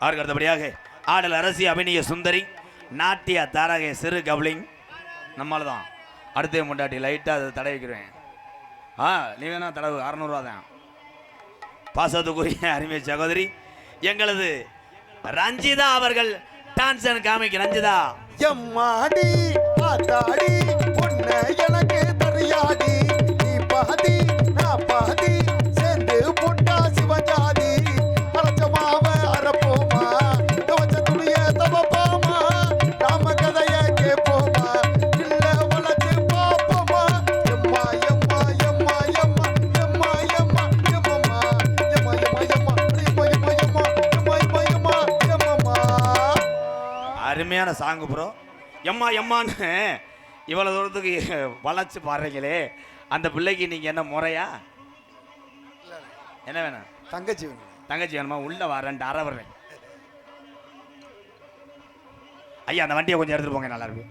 அவருக்கு அடுத்தபடியாக ஆடல் அரசி அபிநய சுந்தரி நாட்டிய தாரகை சிறு கப்ளிங் நம்மளால தான் அடுத்த முண்டாட்டி லைட்டாக அதை தடை வைக்கிறேன். ஆ நீ வேணா தடவு அறநூறுவா தான். பாசத்துக்குரிய அருமை சகோதரி எங்களது ரஞ்சிதா அவர்கள் டான்சன் காமிக்கு ரஞ்சிதா. எம்மாடி பாத்தாடி பொண்ணு எனக்கு தெரியாடி நீ பாதி அருமையான சாங்கு ப்ரோ எம்மா எம்மான்னு இவ்வளோ தூரத்துக்கு வளைச்சு பாடுறீங்களே. அந்த பிள்ளைக்கு நீங்கள் என்ன முறையா? என்ன வேணும்? தங்கச்சி வேணும். தங்கச்சி வேணுமா? உள்ள வரேன் அற வர்றேன் ஐயா அந்த வண்டியை கொஞ்சம் எடுத்துட்டு போங்க நல்லா இருக்கு.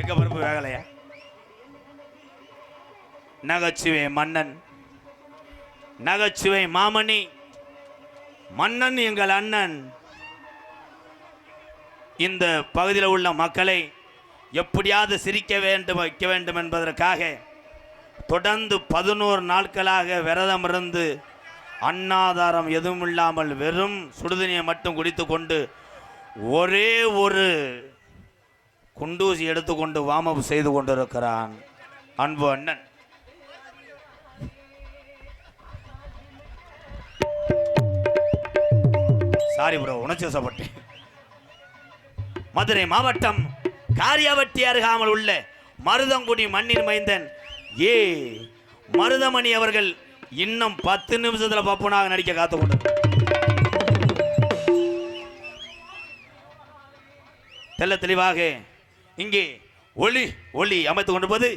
எங்க பருப்பு வேகலையா? நகைச்சுவை மன்னன். நகைச்சுவை மாமணி. மன்னன் எங்கள் அண்ணன். இந்த பகுதியில் உள்ள மக்களை எப்படியாவது சிரிக்க வேண்டும் வைக்க வேண்டும் என்பதற்காக தொடர்ந்து பதினோரு நாட்களாக விரதம் இருந்து அன்னாதாரம் எதுவும் இல்லாமல் வெறும் சுடுதண்ணியை மட்டும் குடித்து கொண்டு ஒரே ஒரு குண்டூசி எடுத்துக்கொண்டு வாமப் செய்து கொண்டிருக்கிறான் அன்பு அண்ணன். சாரி ப்ரோ உணர்ச்சி வசப்பட்டேன். மதுரை மாவட்டம் காரியாவட்டி அருகாமல் உள்ள மருதங்குடி மண்ணின் மைந்தன் ஏ மருதமணி அவர்கள் இன்னும் பத்து நிமிஷத்துல பப்புனாக நடிக்க காத்து கொண்டு தெல்ல தெளிவாக இங்கே ஒளி ஒளி அமைத்துக் கொண்டிருப்பது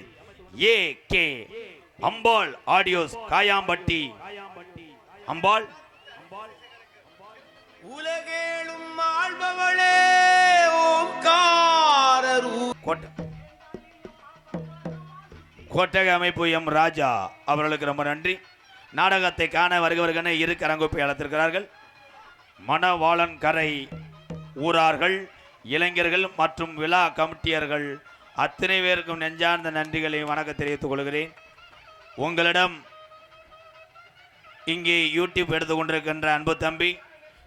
A K Ambal audios Kayampatti. Ambal. உலகேளும் ஆள்பவளே. ஓம்காரரு கோட்டை. கோட்டக அமைப்பு எம் ராஜா. அவர்களுக்கு ரொம்ப நன்றி. நாடகத்தை காண வருகிறவர்கள் இரு கரங்கோப்பை அழைத்திருக்கிறார்கள். மணவாளன் கரை ஊரார்கள் இளைஞர்கள் மற்றும் விழா கமிட்டியர்கள் அத்தனை பேருக்கும் நெஞ்சார்ந்த நன்றிகளை வணக்கம் தெரிவித்துக் கொள்கிறேன். உங்களிடம் இங்கே யூடியூப் எடுத்துக்கொண்டிருக்கின்ற அன்பு தம்பி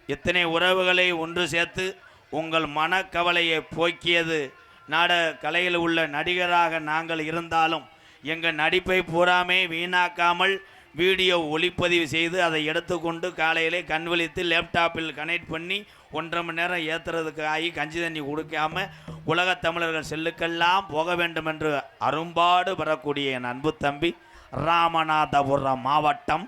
இத்தனை உறவுகளை ஒன்று சேர்த்து உங்கள் மனக்கவலையை போக்கியது. நாடக கலையில் உள்ள நடிகராக நாங்கள் இருந்தாலும் எங்கள் நடிப்பை பூராமே வீணாக்காமல் வீடியோ ஒளிப்பதிவு செய்து அதை எடுத்துக்கொண்டு காலையிலே கண் விழித்து லேப்டாப்பில் கனெக்ட் பண்ணி ஒன்றரை மணி நேரம் ஏற்றுறதுக்கு ஆகி கஞ்சி தண்ணி கொடுக்காம உலகத் தமிழர்கள் செல்லுக்கெல்லாம் போக வேண்டும் என்று அரும்பாடு பெறக்கூடிய என் அன்பு தம்பி ராமநாதபுரம் மாவட்டம்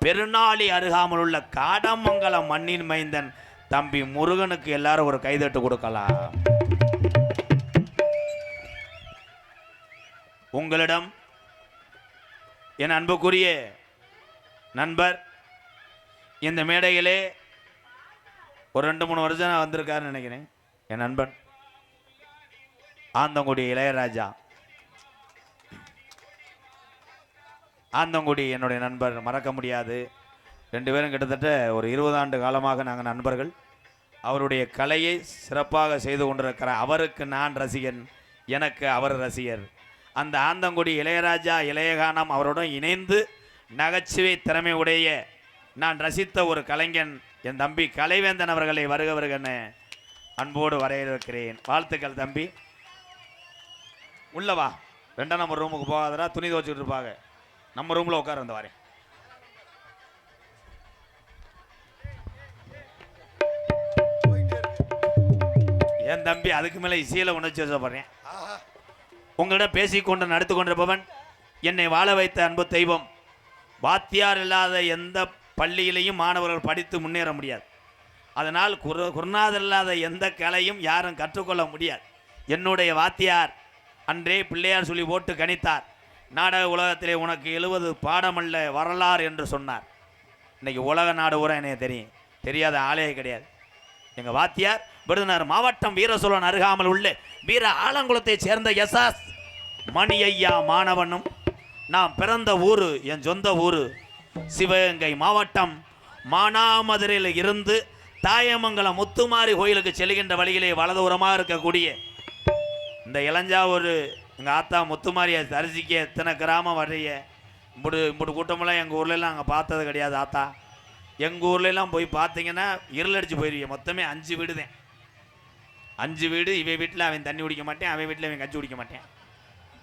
பெருநாளி அருகாமல் உள்ள காடமங்கலம் மண்ணின் மைந்தன் தம்பி முருகனுக்கு எல்லாரும் ஒரு கைதட்டு கொடுக்கலாம். உங்களிடம் என் அன்புக்குரிய நண்பர் இந்த மேடையிலே ஒரு ரெண்டு மூணு வருஷம் நான் வந்திருக்காருன்னு நினைக்கிறேன். என் நண்பன் ஆந்தங்குடி இளையராஜா. ஆந்தங்குடி என்னுடைய நண்பர் மறக்க முடியாது. ரெண்டு பேரும் கிட்டத்தட்ட ஒரு இருபது ஆண்டு காலமாக நாங்கள் நண்பர்கள். அவருடைய கலையை சிறப்பாக செய்து கொண்டிருக்கிற அவருக்கு நான் ரசிகன். எனக்கு அவர் ரசிகர். அந்த ஆந்தங்குடி இளையராஜா இளையகானம் அவருடன் இணைந்து நகைச்சுவை திறமை உடைய நான் ரசித்த ஒரு கலைஞன். என் தம்பி கலைவேந்தன் அவர்களை வருக வருகன்னு அன்போடு வரையிருக்கிறேன் வாழ்த்துக்கள் தம்பி. உள்ளவா ரெண்டாம் நம்ம ரூமுக்கு போகாதடா. துணி துவச்சிக்கிட்டு இருப்பாங்க. நம்ம ரூமில் உட்கார வந்து வரேன் என் தம்பி அதுக்கு மேலே இசையில் உணர்ச்சி வசப்படுறேன். உங்களிடம் பேசிக்கொண்டு நடத்து கொண்டிருப்பவன் என்னை வாழ வைத்த அன்பு தெய்வம். வாத்தியார் இல்லாத எந்த பள்ளியிலையும் மாணவர்கள் படித்து முன்னேற முடியாது. அதனால் குரு குருநாதர் இல்லாத எந்த கலையும் யாரும் கற்றுக்கொள்ள முடியாது. என்னுடைய வாத்தியார் அன்றே பிள்ளையார் சொல்லி போட்டு கணித்தார். நாடக உலகத்திலே உனக்கு எழுவது பாடமல்ல வரலாறு என்று சொன்னார். இன்னைக்கு உலக நாடு ஊரா எனக்கு தெரியும். தெரியாத ஆளே கிடையாது. எங்கள் வாத்தியார் விருதுநகர் மாவட்டம் வீரசோழன் அருகாமல் உள்ள. வீர ஆலங்குளத்தைச் சேர்ந்த எஸ்ஆஸ் மணி ஐயா மாணவனும் நான் பிறந்த ஊர் என் சொந்த ஊர். சிவகங்கை மாவட்டம் மானாமதுரையில் இருந்து தாயமங்கலம் முத்துமாரி கோயிலுக்கு செல்கின்ற வழியிலே வலதுபுறமாக இருக்கக்கூடிய இந்த இளஞ்சாவூர் எங்கள் ஆத்தா முத்துமாரியை தரிசிக்க எத்தனை கிராமம் வரைய இப்படி இப்படி கூட்டமெல்லாம் எங்கள் ஊர்லலாம் அங்கே பார்த்தது கிடையாது ஆத்தா. எங்கள் ஊர்லலாம் போய் பார்த்தீங்கன்னா இருளடிச்சு போயிருவீங்க மொத்தமே அஞ்சு வீடு தான் அஞ்சு வீடு இவன் வீட்டில் அவன் தண்ணி குடிக்க மாட்டேன் அவன் வீட்டில் அவன் கஞ்சி குடிக்க மாட்டேன்.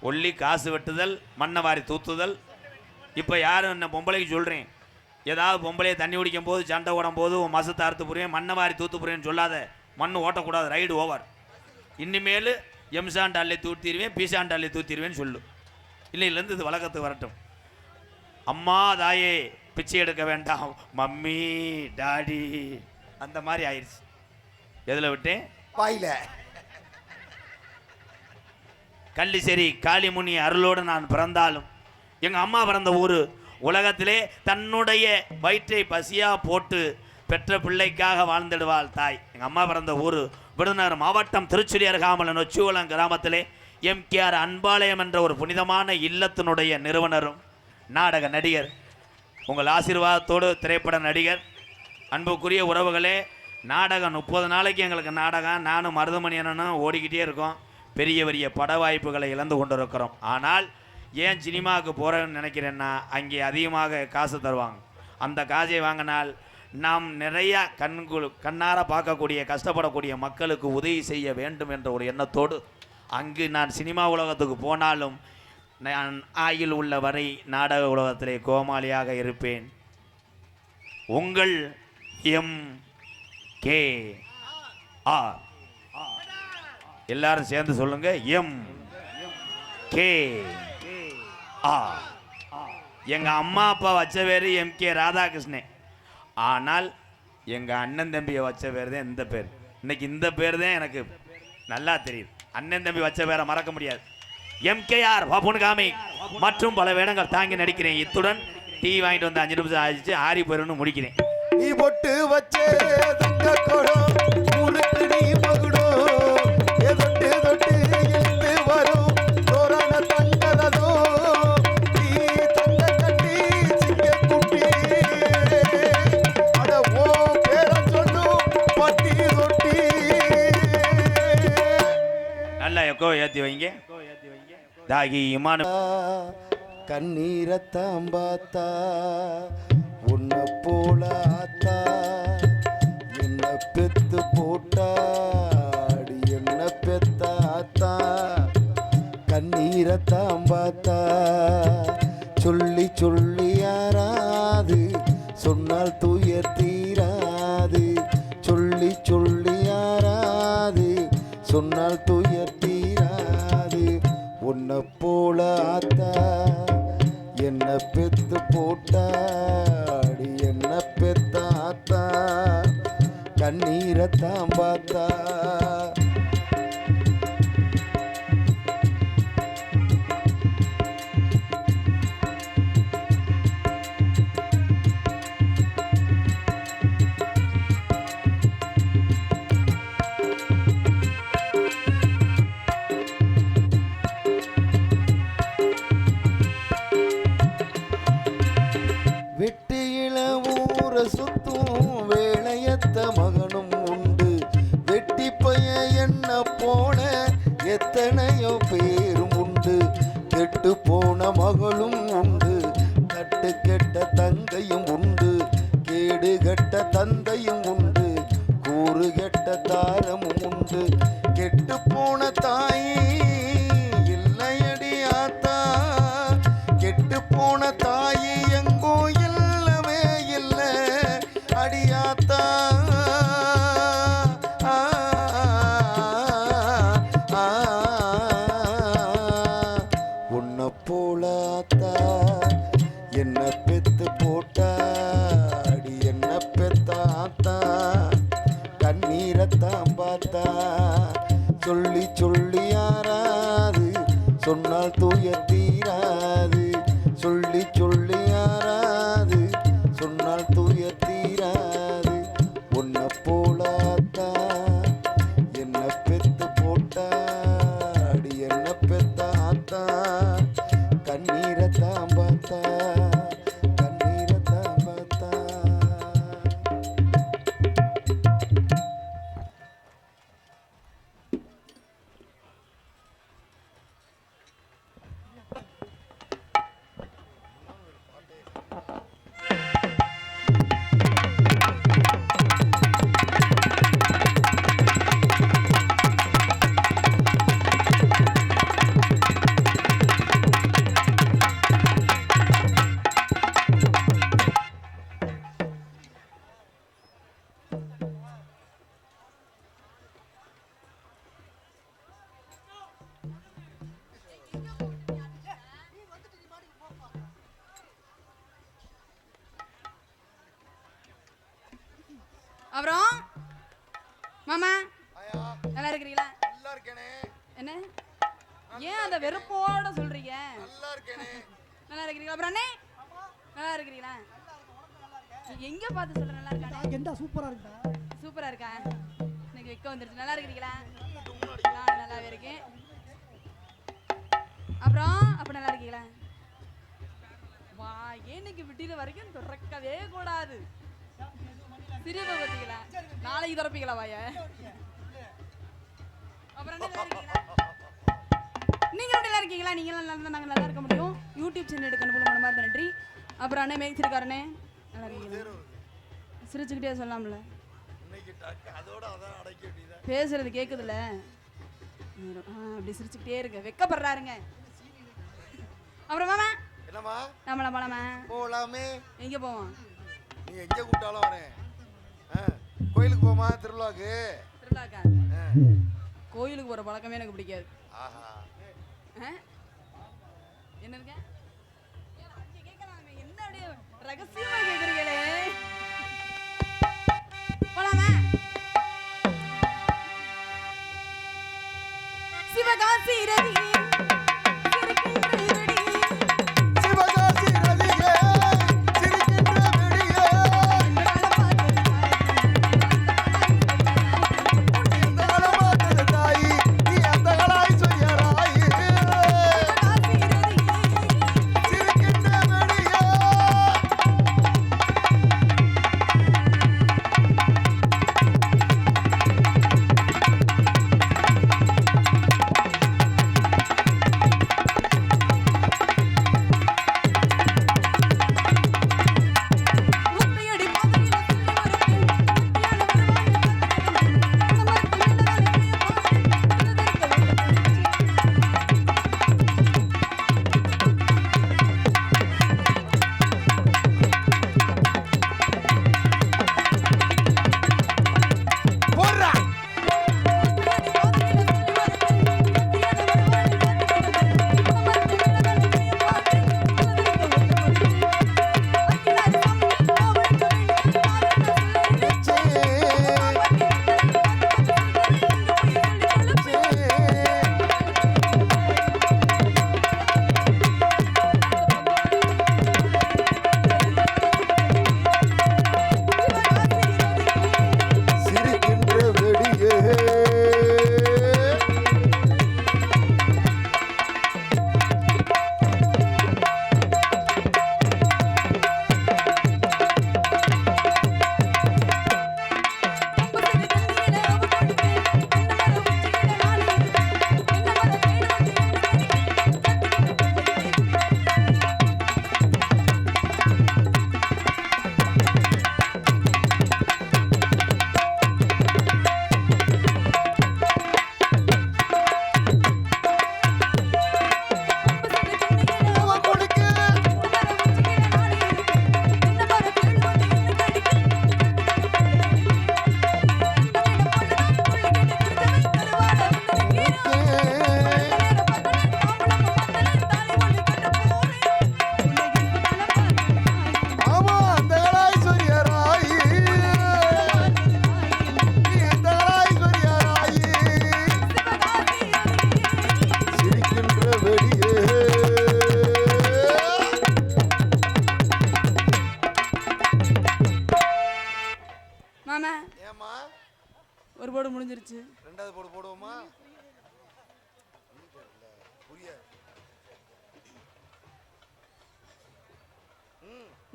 ஒல்லி காசு வெட்டுதல் மண்ணை வாரி தூத்துதல். இப்போ யாரும் என்ன பொம்பளைக்கு சொல்கிறேன் ஏதாவது பொம்பளையை தண்ணி குடிக்கும் போது சண்டை ஓடும் போது உன் மசத்தை அறுத்து புரியும் மண்ணை வாரி தூத்து புரியுன்னு சொல்லாத மண் ஓட்டக்கூடாது ரைடு ஓவர் இனிமேல் எம்சாண்டாலே தூத்திடுவேன் பீசாண்டாலே தூத்திடுவேன்னு சொல்லு. இல்லையிலேருந்து இது வழக்கத்துக்கு வரட்டும். அம்மா தாயே பிச்சை எடுக்க வேண்டாம். Mummy daddy. அந்த மாதிரி ஆயிடுச்சு எதில் விட்டேன்? வாயில. கள்ளிசேரி காளிமுனி அருளோடு நான் பிறந்தாலும் எங்கள் அம்மா பிறந்த ஊர் உலகத்திலே தன்னுடைய வயிற்றை பசியாக போட்டு பெற்ற பிள்ளைக்காக வாழ்ந்திடுவாள் தாய். எங்கள் அம்மா பிறந்த ஊர் விருதுநகர் மாவட்டம் திருச்சுரி அருகாமலன் நொச்சிவளம் கிராமத்திலே எம்கேஆர் அன்பாலயம் என்ற ஒரு புனிதமான இல்லத்தினுடைய நிறுவனரும் நாடக நடிகர் உங்கள் ஆசீர்வாதத்தோடு திரைப்பட நடிகர் அன்புக்குரிய உறவுகளே நாடகம் முப்பது நாளைக்கு எங்களுக்கு நாடகம். நானும் மருதமணி அண்ணனும் ஓடிக்கிட்டே இருக்கோம். பெரிய பெரிய பட வாய்ப்புகளை இழந்து கொண்டிருக்கிறோம். ஆனால் ஏன் சினிமாவுக்கு போகிறேன்னு நினைக்கிறேன்னா அங்கே அதிகமாக காசு தருவாங்க. அந்த காசை வாங்கினால் நாம் நிறைய கண்கு கண்ணார பார்க்கக்கூடிய கஷ்டப்படக்கூடிய மக்களுக்கு உதவி செய்ய வேண்டும் என்ற ஒரு எண்ணத்தோடு அங்கு நான் சினிமா உலகத்துக்கு போனாலும் நான் ஆயில் உள்ள வரை நாடக உலகத்திலே கோமாளியாக இருப்பேன். உங்கள் எம். கே ஆர் எல்லாரும் சேர்ந்து சொல்லுங்க. எம் கே ஆர் எங்க அம்மா அப்பா வச்ச பேர் எம் கே ராதாகிருஷ்ணன் ஆனால் எங்க அண்ணன் தம்பியை வச்ச பேர் தான் இந்த பேர். இன்னைக்கு இந்த பேர் தான் எனக்கு நல்லா தெரியுது. அண்ணன் தம்பி வச்ச பேரை மறக்க முடியாது. எம்கேஆர் காமி. மற்றும் பல வேடங்கள் தாங்கி நடிக்கிறேன். இத்துடன் டீ வாங்கிட்டு வந்து அஞ்சு நிமிஷம் ஆயிடுச்சு. ஆறி போயிருந்து முடிக்கிறேன். நீ பொட்டு வச்சே தங்க குடம் முறுக்கு நீ மகுடம் ஏ தொட்டு இழுத்து வரும் தோரண தங்கதோ நீ தங்க கட்டி சிங்க குட்டி அட ஓ பேர சொல்லும் பட்டி தொட்டி. நல்லா எக்கோ ஏற்றி வைங்க. தாகி இமானு கண்ணீரத்தாம் பார்த்தா உன்னை போல ஆத்தா என்ன பெத்து போட்டாடி என்ன பெத்த ஆத்தா பார்த்தா. சொல்லி சொல்லி யாராது சொன்னால் துயர் தீராது. சொல்லி சொல்லி யாராது சொன்னால் துயர் தீராது. உன்னை போல ஆத்தா என்ன பெத்து கண்ணீரத்தான் கெட்ட அப்புறம்? மாமா நல்லா இருக்கிறீங்களா? நல்லா இருக்கேனே. என்ன? ஏன் அந்த வெறுப்போட சொல்றீங்க? நல்லா இருக்கேனே. நல்லா இருக்கிறீங்களா? அப்புறம் அண்ணே நல்லா இருக்கிறீங்களா? எங்க பார்த்து சொல்ற நல்லா இருக்கானே? கெண்டா சூப்பரா இருக்குடா சூப்பரா இருக்கா? எனக்கு வெக்க வந்துருச்சு. நல்லா இருக்கிறீங்களா? நான் நல்லாவே இருக்கேன் அப்புறம் அப்ப நல்லா இருக்கீங்களா? வா ஏன்னைக்கு விட்டில வரைக்கும் திறக்கவே கூடாது. சிரிப்பை பார்த்தீங்களா நாளைக்கு திறப்பீங்களா வாய? அப்புறம் நீங்க நல்லா இருக்கீங்களா? நீங்க நல்லா இருந்தா நாங்க நல்லா இருக்க முடியும். யூடியூப் சேனல் எடுக்க அனுப்பணும் மனமார்ந்த நன்றி. அப்புறம் அண்ணே மேய்ச்சிருக்காருண்ணே நல்லா இருக்கீங்களா? சிரிச்சுக்கிட்டே வேண்டியதா பேசுறது கேக்குதுல்ல அப்படி சிரிச்சுக்கிட்டே இருங்க. வெக்கப்படுறாருங்க. அப்புறம் மாமா என்னம்மா? நம்மள போலாமா. போலாமே. எங்க போவோம்? நீ எங்க கூப்பிட்டாலும் வரேன். கோயிலுக்கு போமா? திருவிழாக்கு? திருவிழாக்கா. கோயிலுக்கு போற பழக்கமே எனக்கு பிடிக்காது. ஆஹா. ஆ? என்ன அப்படியே ரகசியமா கேக்குறீங்களே? போலாமா? சிவகாசி ரதி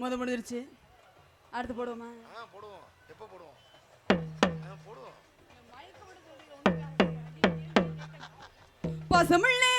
முத முடிஞ்சிருச்சு. அடுத்து போடுவோமா? ஆ போடுவோம். எப்போ போடுவோம்? போடுவோம். பசுமுள்ளே